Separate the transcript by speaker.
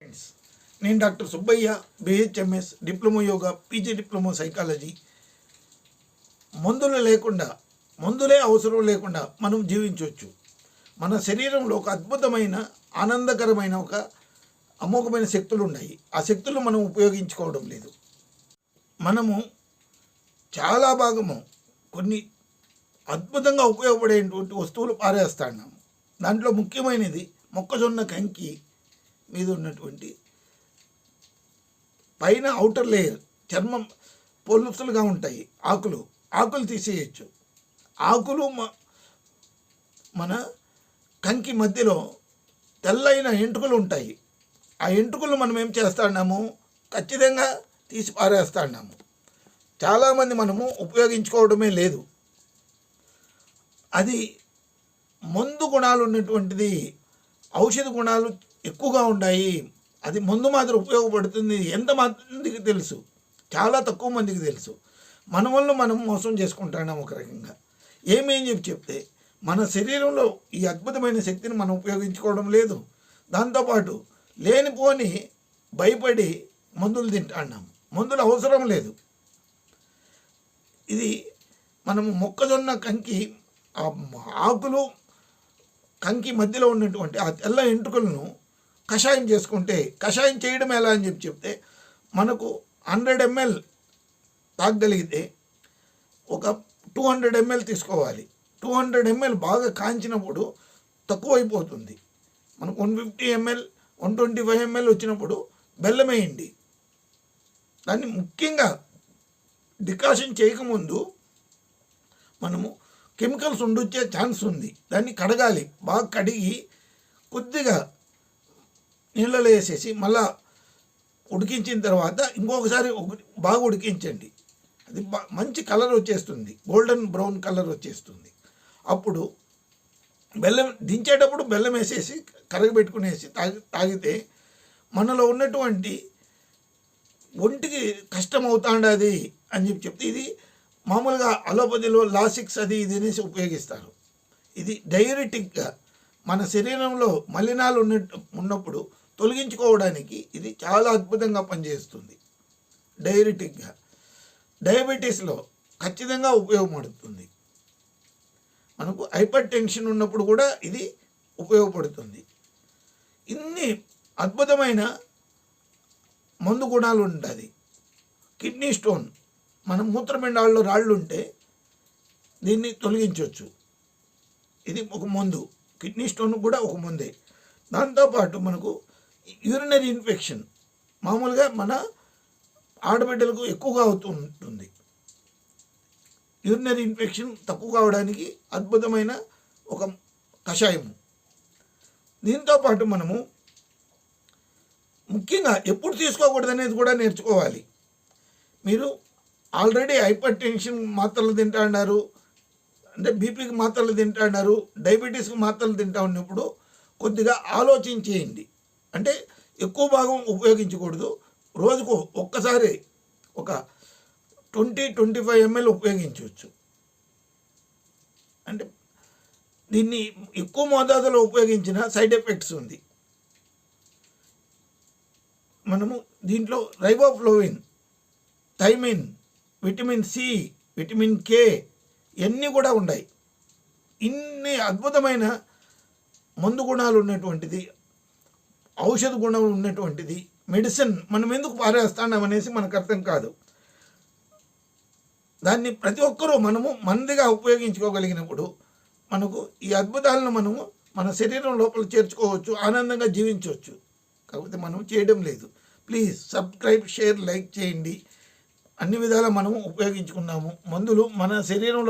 Speaker 1: Friends నేను doctor Subbaiah BHMS diploma yoga PG diploma psychology. మందులు లేకుండా మందులే అవసరం లేకుండా మనం జీవించవచ్చు మన శరీరంలో ఒక అద్భుతమైన ఆనందకరమైన ఒక అమోఘమైన శక్తులు ఉన్నాయి ఆ శక్తులు మనం ఉపయోగించుకోవడం లేదు. మనము చాలా భాగము కొన్ని అద్భుతంగా ఉపయోగపడేటువంటి వస్తువులు పారేస్తాము దాంట్లో ముఖ్యమైనది మొక్కజొన్న కంకి మీద ఉన్నటువంటి పైన అవుటర్ లేయర్ చర్మం పొలుసులుగా ఉంటాయి. ఆకులు ఆకులు తీసేయచ్చు. ఆకులు మ- మన కంకి మధ్యలో తెల్లైన ఎంటుకలు ఉంటాయి. ఆ ఎంటుకలు మనం ఏం చేస్తున్నాము? ఖచ్చితంగా తీసి పారేస్తాడాము చాలామంది మనము ఉపయోగించుకోవడమే లేదు. అది మందు గుణాలు ఉన్నటువంటిది ఔషధ గుణాలు ఎక్కువగా ఉన్నాయి అది మందు మాత్రం ఉపయోగపడుతుంది. ఎంత మందికి తెలుసు? చాలా తక్కువ మందికి తెలుసు. మన వల్ల మనం మోసం చేసుకుంటున్నాం ఒక రకంగా. ఏమేం చెప్పి చెప్తే మన శరీరంలో ఈ అద్భుతమైన శక్తిని మనం ఉపయోగించుకోవడం లేదు. దాంతోపాటు లేనిపోని భయపడి మందులు తింటున్నాం. మందులు అవసరం లేదు. ఇది మనము మొక్కజొన్న కంకి ఆ ఆకులు కంకి మధ్యలో ఉన్నటువంటి ఆ తెల్ల ఎంట్రుకలను కషాయం చేసుకుంటే కషాయం చేయడం ఎలా అని చెప్పి చెప్తే మనకు హండ్రెడ్ ఎంఎల్ తాగగలిగితే ఒక టూ హండ్రెడ్ ఎంఎల్ తీసుకోవాలి. టూ హండ్రెడ్ ఎంఎల్ బాగా కాంచినప్పుడు తక్కువైపోతుంది మనకు one fifty ML one twenty five ML వచ్చినప్పుడు బెల్లం వేయండి దాన్ని ముఖ్యంగా డికాషన్ చేయకముందు మనము కెమికల్స్ ఉండొచ్చే ఛాన్స్ ఉంది. దాన్ని కడగాలి. బాగా కడిగి కొద్దిగా నీళ్ళలో వేసేసి మళ్ళా ఉడికించిన తర్వాత ఇంకొకసారి బాగా ఉడికించండి. అది మంచి కలర్ వచ్చేస్తుంది. గోల్డెన్ బ్రౌన్ కలర్ వచ్చేస్తుంది. అప్పుడు బెల్లం దించేటప్పుడు బెల్లం వేసేసి కరగబెట్టుకునేసి తాగి తాగితే మనలో ఉన్నటువంటి ఒంటికి కష్టం అవుతాండది అని చెప్పి చెప్తే ఇది మామూలుగా అలోపతిలో లాసిక్స్ అది ఇది అనేసి ఉపయోగిస్తారు. ఇది డైరెటిక్గా మన శరీరంలో మలినాలు ఉన్న ఉన్నప్పుడు తొలగించుకోవడానికి ఇది చాలా అద్భుతంగా పనిచేస్తుంది. డైరెటిక్గా డయాబెటీస్లో ఖచ్చితంగా ఉపయోగపడుతుంది. మనకు హైపర్ టెన్షన్ ఉన్నప్పుడు కూడా ఇది ఉపయోగపడుతుంది. ఇన్ని అద్భుతమైన మందు గుణాలు ఉంటుంది కిడ్నీ స్టోన్ మన మూత్రపిండాల్లో రాళ్ళు ఉంటే దీన్ని తొలగించవచ్చు ఇది ఒక మందు. కిడ్నీ స్టోన్ కూడా ఒక మందే. దాంతోపాటు మనకు యూరినరీ ఇన్ఫెక్షన్ మామూలుగా మన ఆడబిడ్డలకు ఎక్కువగా అవుతూ ఉంటుంది. యూరినరీ ఇన్ఫెక్షన్ తక్కువ కావడానికి అద్భుతమైన ఒక కషాయము దీంతో పాటు మనము ముఖ్యంగా ఎప్పుడు తీసుకోకూడదు అనేది కూడా నేర్చుకోవాలి. మీరు ఆల్రెడీ హైపర్ టెన్షన్ మాత్రలు తింటా ఉన్నారు అంటే బీపీకి మాత్రలు తింటా ఉన్నారు డయాబెటీస్కి మాత్రలు తింటా ఉన్నప్పుడు కొద్దిగా ఆలోచించేయండి. అంటే ఎక్కువ భాగం ఉపయోగించకూడదు. రోజుకు ఒక్కసారి ఒక ట్వంటీ ట్వంటీ ఫైవ్ ఎంఎల్ ఉపయోగించవచ్చు. అంటే దీన్ని ఎక్కువ మోతాదులో ఉపయోగించిన సైడ్ ఎఫెక్ట్స్ ఉంది. మనము దీంట్లో riboflavin thiamine vitamin C vitamin K ఇవన్నీ కూడా ఉన్నాయి. ఇన్ని అద్భుతమైన మందు గుణాలు ఉన్నటువంటిది ఔషధ గుణం ఉన్నటువంటిది. మెడిసిన్ మనం ఎందుకు పారేస్తాం అనేసి మనకు అర్థం కాదు. దాన్ని ప్రతి ఒక్కరూ మనము మందిగా ఉపయోగించుకోగలిగినప్పుడు మనకు ఈ అద్భుతాలను మనము మన శరీరం లోపల చేర్చుకోవచ్చు ఆనందంగా జీవించవచ్చు. కాకపోతే మనం చేయడం లేదు. ప్లీజ్ సబ్స్క్రైబ్ షేర్ లైక్ చేయండి. అన్ని విధాలా మనము ఉపయోగించుకున్నాము. మందులు మన శరీరంలో